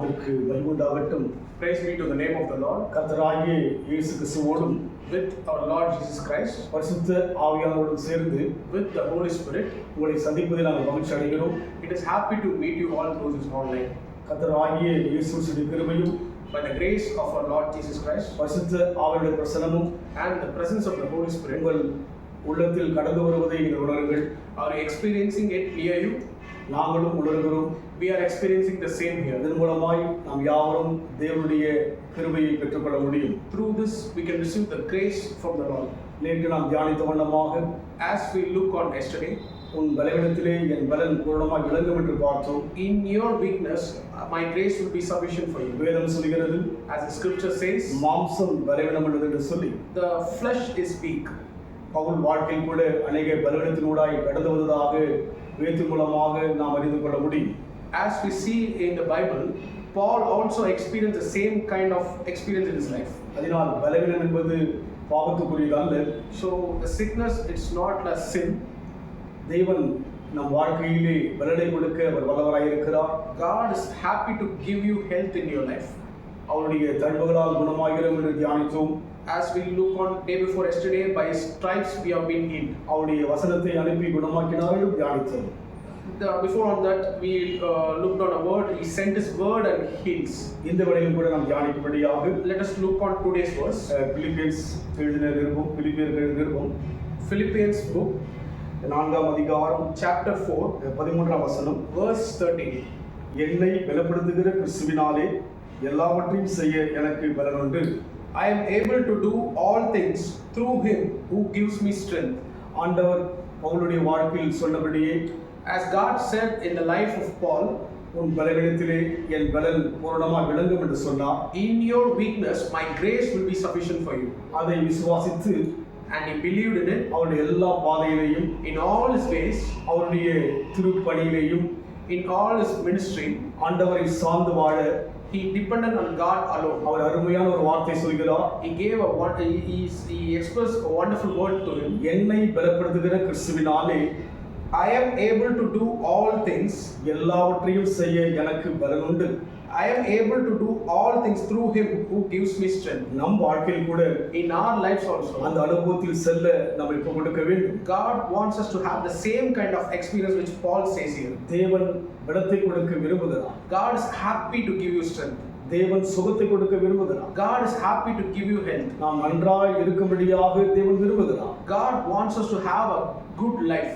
நாமத்திற்கு மகிமுண்டாகட்டும் Praise be to the name of the Lord. கர்த்தராகிய இயேசு கிறிஸ்துவோடும் With our Lord Jesus Christ, பரிசுத்த ஆவியானோடும் சேர்ந்து with the Holy Spirit, உங்களை சந்திப்பதில் நாங்கள் மகிழ்ச்சி அடைகிறோம் it is happy to meet you all through this online. கர்த்தராகிய இயேசு கிறிஸ்துவின் கிருபையும் By the grace of our Lord Jesus Christ பரிசுத்த ஆவியுடைய பிரசனமும் and the presence of the Holy Spirit, உங்கள் உள்ளத்தில் கடந்து வருவதை நீங்கள் உணருங்கள் you experiencing it near you? நாங்களும் உணர்கிறோம் We are experiencing the same here. இதன் மூலமாய் நாம் யாவரும் தேவனுடைய கிருபையை பெற்றுக்கொள்ள முடியும் Through this, we can receive the grace from the Lord. நேற்று நாம் தியானித்த வண்ணமாக As we look on yesterday, உன் பலவீனத்திலே என் பலன் பூரணமாய் விளங்கும் என்று பார்த்தோம் in your weakness, uh, my grace will be sufficient for you. வேதம் சொல்கிறது As the scripture says, மாம்சம் உள்ளது என்று சொல்லி the flesh is weak. Pavul வாழ்க்கையில் கூட அநேக பலவீனத்தினூடாய் கடந்து வந்ததாக வேதத்தின் மூலமாக நாம் அறிந்து கொள்ள முடியும் As we see in the Bible, Paul also experienced the same kind of experience in his life. அதனால் பலவீனம் என்பது பாவத்துக்குரியது அல்ல So the sickness, it's not a sin. தேவன் நம் வாழ்க்கையிலே பலனை கொடுக்க அவர் வல்லவராய் இருக்கிறார் God is happy to give you health in your life. அவருடைய தழுவுகளால் குணமாகிறோம் என்று தியானித்தோம் As we look on day before yesterday, by his stripes we have been healed. அவருடைய வசனத்தை அனுப்பி குணமாக்கினார் என்று தியானித்தோம் The, before on that, we uh, looked on a word. He sent his word and heals. இந்த வேளையிலும் கூட நாம் தியானிக்கும்படியாக Let us look on today's verse. Ah, Philippians எழுதின நிருபம் பிலிப்பியர் நிருபம் Philippians book, நான்காம் அதிகாரம் chapter 4, அஹ், பதிமூன்றாம் வசனம் verse 13. என்னை பலப்படுத்துகிற கிறிஸ்துவினாலே எல்லாவற்றையும் செய்ய எனக்கு பலனுண்டு I am able to do all things through him who gives me strength. ஆண்டவர் பவுலுடைய வாழ்க்கையில் சொன்னபடியே As God said in the life of Paul, உன் பலவீனத்திலே என் பலன் பூரணமாக விளங்கும் என்று சொன்னார் in your weakness, my grace will be sufficient for you. அதை விசுவாசித்து And he believed in it அவருடைய எல்லா பாதையிலையும் in all his ways, அவருடைய திருப்பணியிலையும் in all his ministry. ஆண்டவரை சார்ந்து வாழ He depended on God alone. அவர் அருமையான ஒரு வார்த்தை சொல்கிறார் He gave a one, he, he- expressed a wonderful word to him. என்னை பலப்படுத்துகிற கிறிஸ்துவினாலே I am able to do all things. எல்லாவற்றையும் செய்ய எனக்கு பலனுண்டு I am able to do all things through him who gives me strength. நம் வாழ்க்கையில் கூட In our lives also. அந்த அனுபவத்தில் செல்ல நம்ம இப்போ கொடுக்க வேண்டும் God wants us to have the same kind of experience which Paul says here. தேவன் பலத்தை கொடுக்க விரும்புகிறார் God is happy to give you strength. தேவன் சுகத்தை கொடுக்க விரும்புகிறார் God is happy to give you health. நாம் நன்றாய் இருக்கும்படியாக தேவன் விரும்புகிறார் God wants us to have a good life.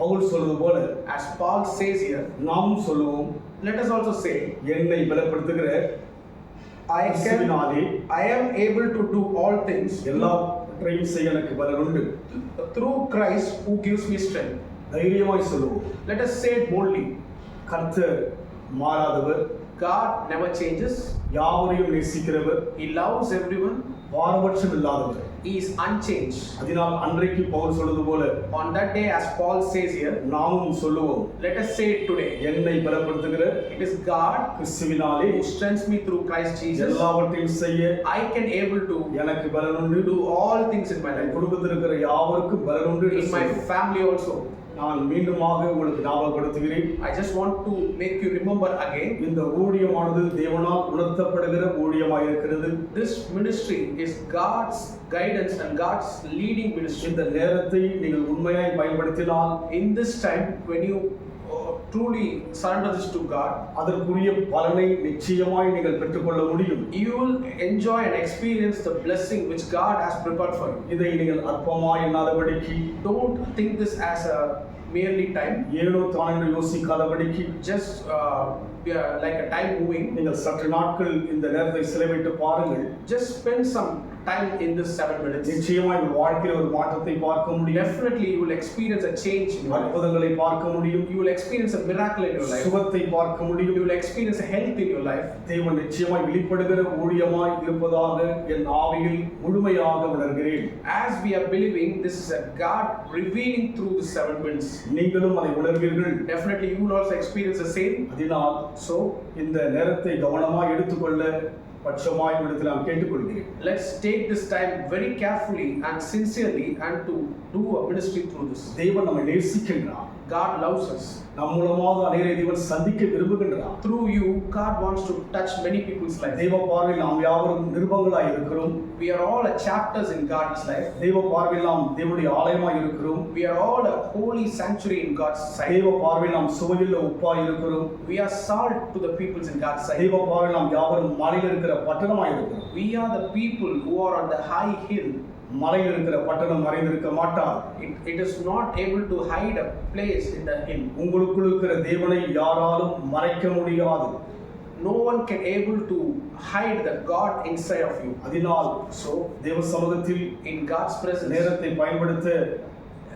Pavul சொல்வது போல As Paul says here, நாமும் சொல்லுவோம் let us also say, என்னை பலப்படுத்துகிற I can, கிறிஸ்துவினாலே I am able to do all things எல்லாவற்றையும் செய்ய எனக்கு பலனுண்டு through Christ who gives me strength. தைரியமாய் சொல்லுவோம் Let us say it boldly. கர்த்தர் மாறாதவர் God never changes. யாவரையும் நேசிக்கிறவர் He loves everyone. பாரபட்சம் இல்லாதவர் He is unchanged. அதனால் அன்றைக்கு பவுல் சொல்வது போல On that day, as Paul says here, நாமும் சொல்லுவோம் let us say it today. என்னை பலப்படுத்துகிற It is God கிறிஸ்துவினாலே who strengthens me through Christ Jesus. எல்லாவற்றையும் செய்ய I can able to எனக்கு பலனுண்டு do all things in my life. குடும்பத்தில் இருக்கிற யாவருக்கும் பலனுண்டு என்று In my family also. நான் மீண்டுமாக உங்களுக்கு ஞாபகப்படுத்துகிறேன் I just want to make you remember again. இந்த ஊழியமானது தேவனால் உணர்த்தப்படுகிற ஊழியமாக இருக்கிறது This ministry is God's guidance and God's leading ministry. இந்த நேரத்தை நீங்கள் உண்மையாய் பயன்படுத்தினால் In this time, when you uh, truly surrender this to God, அதற்குரிய பலனை நிச்சயமாய் நீங்கள் பெற்றுக்கொள்ள முடியும் you will enjoy and experience the blessing which God has prepared for you. இதை நீங்கள் அற்பமாய் எண்ணாதபடிக்கு Don't think this as a merely time, ஏனோ தான் என்று யோசிக்காதபடிக்கு just uh, yeah, like a time moving. நீங்கள் சற்று நாட்கள் இந்த நேரத்தை செலவிட்டு பாருங்கள் Just spend some time in this seven minutes. நிச்சயமாய் உங்கள் வாழ்க்கையில் ஒரு மாற்றத்தை பார்க்க முடியும் Definitely, you will experience a change in your life. அற்புதங்களை பார்க்க முடியும் You will experience a miracle in your life. சுகத்தை பார்க்க You முடியும் will experience a health in your life. தேவன் நிச்சயமாய் வெளிப்படுகிற ஊழியமாய் இருப்பதாக என் ஆவியில் முழுமையாக உணர்கிறேன் As we are believing, this is a God revealing through the seven winds. நீங்களும் அதை உணர்வீர்கள் Definitely, you will also experience the same. அதனால் So, இந்த நேரத்தை கவனமாக எடுத்துக்கொள்ள பட்சமாய் இடத்தில் நான் கேட்டுக்கொள்கிறேன் let's take this time very carefully and sincerely and to do a ministry through this. தேவன் நம்மை நேசிக்கின்றார் God loves us. நம் மூலமாக அநேகரை தேவன் சந்திக்க விரும்புகின்றார் Through you, God wants to touch many people's lives. தெய்வ பார்வையில் நாம் யாவரும் நிருபங்களாய் இருக்கிறோம் We are all a chapters in God's life. தெய்வ பார்வையில் நாம் தேவனுடைய ஆலயமாய் இருக்கிறோம் We are all a holy sanctuary in God's sight. தெய்வ பார்வையில் நாம் சுவையுள்ள உப்பாய் இருக்கிறோம் We are salt to the peoples in God's sight. தெய்வ பார்வையில் நாம் யாவரும் மலையில் இருக்கிற பட்டணமாய் இருக்கிறோம் We are the people who are on the high hill. மலையில் இருக்கிற பட்டணம் மறைந்திருக்க மாட்டார் It, it is not able to hide a place in the hill. உங்களுக்குள் இருக்கிற தேவனை யாராலும் மறைக்க முடியாது No one can able to hide the God inside of you. அதனால் So, தேவ சமூகத்தில் in God's presence, நேரத்தை பயன்படுத்த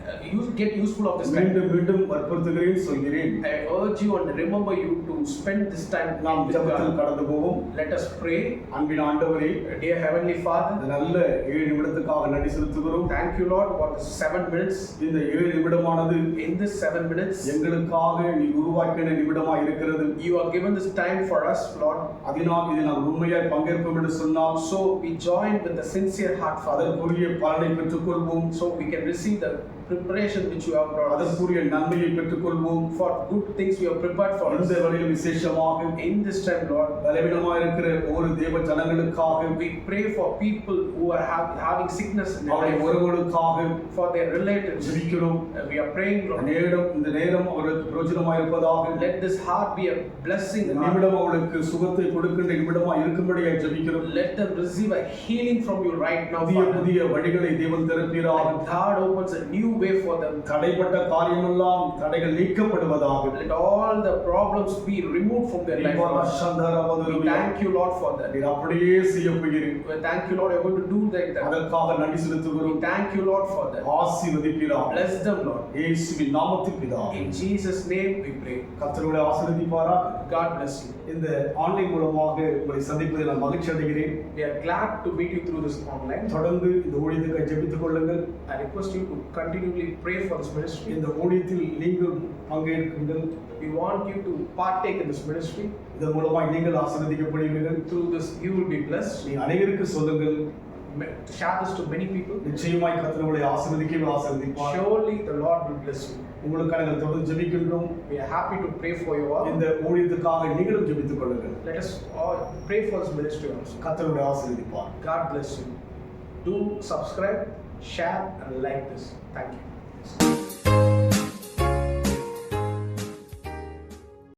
uh, get useful of this time. மீண்டும் மீண்டும் வற்புறுத்துகிறேன் சொல்கிறேன் urge you and remember you to spend this time நாம் with ஜபத்தில் God. கடந்து போவோம் Let us pray. அன்பின் ஆண்டவரே Dear Heavenly Father, இந்த நல்ல ஏழு நிமிடத்துக்காக நன்றி செலுத்துகிறோம் thank you, Lord, for the seven minutes. இந்த ஏழு நிமிடமானது In this seven minutes, எங்களுக்காக நீ உருவாக்கின நிமிடமாய் இருக்கிறது you are given this time for us, Lord. அதனால் இதில் நாம் உண்மையாய் பங்கேற்போம் என்று சொன்னால் So we join with the sincere heart, Father, அதற்குரிய பலனை பெற்றுக்கொள்வோம் so we can receive the preparation which you have brought us. அதற்குரிய நன்மையை பெற்றுக்கொள்வோம் For good things you have prepared for us. இந்த வழியில் விசேஷமாக In this time, Lord, பலவீனமாக இருக்கிற ஒவ்வொரு தேவ ஜனங்களுக்காக we pray for people who are have, having sickness in their அவருடைய life, உறவுகளுக்காக for their relatives. ஜெபிக்கிறோம் Uh, We are praying, Lord. நேரம் இந்த நேரம் அவர்களுக்கு பிரயோஜனமாக இருப்பதாக Let this heart be a blessing. இந்த heart. நிமிடம் அவளுக்கு சுகத்தை கொடுக்கின்ற நிமிடமா இருக்கும்படியாக ஜெபிக்கிறோம் Let them receive a healing from you right now, புதிய Father. புதிய வழிகளை தேவன் திறப்பீராக And God opens a new way for them. தடைப்பட்ட காரியமெல்லாம் தடைகள் நீக்கப்படுவதாக Let all the problems be removed from their life. Deepavali Lord. சந்தரவதருவியா. We thank you, Lord, for that. நீர் அப்படியே செய்ய போகிறீர் We thank you, Lord, you're going to do like that. அதற்காக நன்றி We செலுத்துகிறோம் thank you, Lord, for that. ஆசீர்வதிப்பீராக Bless them, Lord. இயேசுவின் நாமத்தில் பிதா In Jesus' name we pray. கர்த்தருடைய ஆசீர்வதிப்பாராக God bless you. இந்த ஆன்லைன் மூலமாக உங்களை சந்திப்பதில் நான் மகிழ்ச்சி அடைகிறேன் We are glad to meet you through this online. தொடர்ந்து இந்த ஊழியத்துக்கு ஜெபித்துக் கொள்ளுங்கள் I request you to continually pray for this ministry. இந்த ஊழியத்தில் நீங்கள் பங்கேற்குங்கள் We want you to partake in this ministry. இதன் மூலமாய் நீங்கள் ஆசீர்வதிக்கப்படுவீர்கள் Through this, you will be blessed. நீ அனைவருக்கு சொல்லுங்கள் Share this to many people. நிச்சயமாய் கர்த்தர் உங்களை ஆசீர்வதிக்கவே ஆசீர்வதிப்பார் Surely the Lord will bless you. உங்களுக்காக நாங்கள் தொடர்ந்து ஜெபிக்கின்றோம் We are happy to pray for you all. இந்த ஊழியத்துக்காக நீங்களும் ஜெபித்துக் கொள்ளுங்கள் Let us all pray for this ministry also. கர்த்தருடைய ஆசீர்வதிப்பார் God bless you. Do subscribe, share, and like this. Thank you.